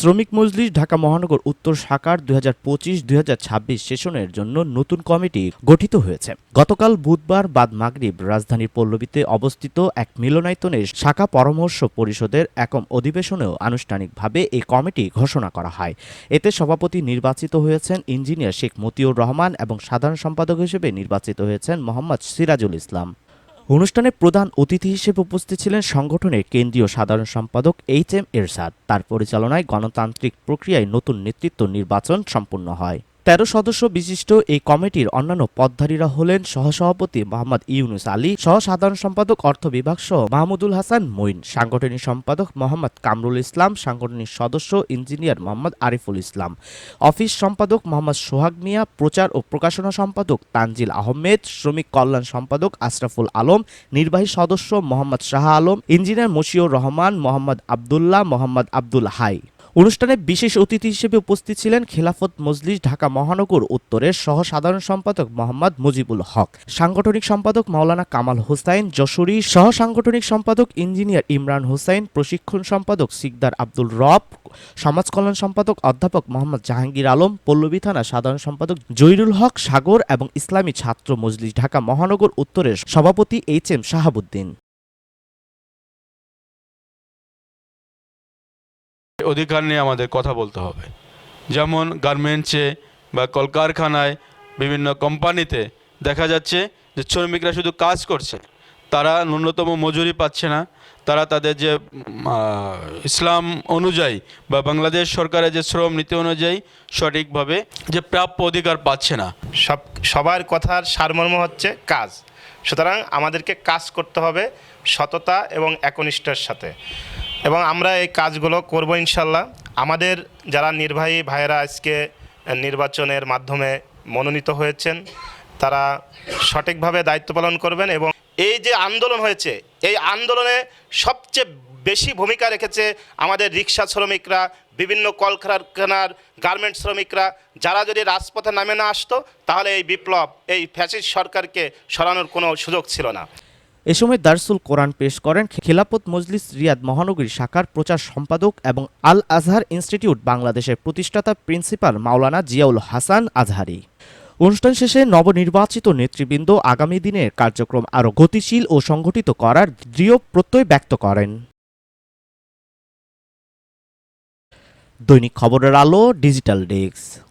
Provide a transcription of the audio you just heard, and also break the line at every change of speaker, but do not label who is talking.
শ্রমিক মজলিস ঢাকা মহানগর উত্তর শাখার দুই হাজার পঁচিশ দুই হাজার ছাব্বিশ সেশনের জন্য নতুন কমিটি গঠিত হয়েছে গতকাল বুধবার বাদ মাগরিব রাজধানীর পল্লবীতে অবস্থিত এক মিলনায়তনের শাখা পরামর্শ পরিষদের একম অধিবেশনেও আনুষ্ঠানিকভাবে এই কমিটি ঘোষণা করা হয় এতে সভাপতি নির্বাচিত হয়েছেন ইঞ্জিনিয়ার শেখ মতিউর রহমান এবং সাধারণ সম্পাদক হিসেবে নির্বাচিত হয়েছেন মোহাম্মদ সিরাজুল ইসলাম অনুষ্ঠানে প্রধান অতিথি হিসেবে উপস্থিত ছিলেন সংগঠনের কেন্দ্রীয় সাধারণ সম্পাদক এইচ এম এরশাদ তার পরিচালনায় গণতান্ত্রিক প্রক্রিয়ায় নতুন নেতৃত্ব নির্বাচন সম্পন্ন হয় তেরো সদস্য বিশিষ্ট এই কমিটির অন্যান্য পদধারীরা হলেন সহসভাপতি মোহাম্মদ ইউনুস আলী সহ সাধারণ সম্পাদক অর্থ বিভাগ সহ মাহমুদুল হাসান মঈন সাংগঠনিক সম্পাদক মোহাম্মদ কামরুল ইসলাম সাংগঠনিক সদস্য ইঞ্জিনিয়ার মোহাম্মদ আরিফুল ইসলাম অফিস সম্পাদক মোহাম্মদ সোহাগ মিয়া প্রচার ও প্রকাশনা সম্পাদক তানজিল আহমেদ শ্রমিক কল্যাণ সম্পাদক আশরাফুল আলম নির্বাহী সদস্য মোহাম্মদ শাহ আলম ইঞ্জিনিয়ার মশিউর রহমান মোহাম্মদ আবদুল্লাহ মোহাম্মদ আব্দুল হাই অনুষ্ঠানে বিশেষ অতিথি হিসেবে উপস্থিত ছিলেন খেলাফত মজলিস ঢাকা মহানগর উত্তরের সহ সাধারণ সম্পাদক মোহাম্মদ মুজিবুল হক সাংগঠনিক সম্পাদক মাওলানা কামাল হোসাইন যশোরী সহ সাংগঠনিক সম্পাদক ইঞ্জিনিয়ার ইমরান হোসাইন প্রশিক্ষণ সম্পাদক সিকদার আব্দুল রব সমাজ কল্যাণ সম্পাদক অধ্যাপক মোহাম্মদ জাহাঙ্গীর আলম পল্লবী থানা সাধারণ সম্পাদক জহিরুল হক সাগর এবং ইসলামী ছাত্র মজলিস ঢাকা মহানগর উত্তরের সভাপতি এইচ এম শাহাবুদ্দিন
অধিকার নিয়ে আমাদের কথা বলতে হবে যেমন গার্মেন্টসে বা কলকারখানায় বিভিন্ন কোম্পানিতে দেখা যাচ্ছে যে শ্রমিকরা শুধু কাজ করছে তারা ন্যূনতম মজুরি পাচ্ছে না তারা তাদের যে ইসলাম অনুযায়ী বা বাংলাদেশ সরকারের যে শ্রম নীতি অনুযায়ী সঠিকভাবে যে প্রাপ্য অধিকার পাচ্ছে না
সব সবার কথার সারমর্ম হচ্ছে কাজ সুতরাং আমাদেরকে কাজ করতে হবে সততা এবং একনিষ্ঠার সাথে এবং আমরা এই কাজগুলো করব ইনশাল্লাহ আমাদের যারা নির্বাহী ভাইয়েরা আজকে নির্বাচনের মাধ্যমে মনোনীত হয়েছেন তারা সঠিকভাবে দায়িত্ব পালন করবেন এবং এই যে আন্দোলন হয়েছে এই আন্দোলনে সবচেয়ে বেশি ভূমিকা রেখেছে আমাদের রিক্সা শ্রমিকরা বিভিন্ন কলকারখানার গার্মেন্ট শ্রমিকরা যারা যদি রাজপথে নামে না আসতো তাহলে এই বিপ্লব এই ফ্যাসিস্ট সরকারকে সরানোর কোনো সুযোগ ছিল না
এ সময় দারসুল কোরআন পেশ করেন খেলাপত মজলিস রিয়াদ মহানগরী শাখার প্রচার সম্পাদক এবং আল আজহার ইনস্টিটিউট বাংলাদেশের প্রতিষ্ঠাতা প্রিন্সিপাল মাওলানা জিয়াউল হাসান আজহারি অনুষ্ঠান শেষে নবনির্বাচিত নেতৃবৃন্দ আগামী দিনের কার্যক্রম আরও গতিশীল ও সংগঠিত করার দৃঢ় প্রত্যয় ব্যক্ত করেন দৈনিক খবরের আলো ডিজিটাল ডেস্ক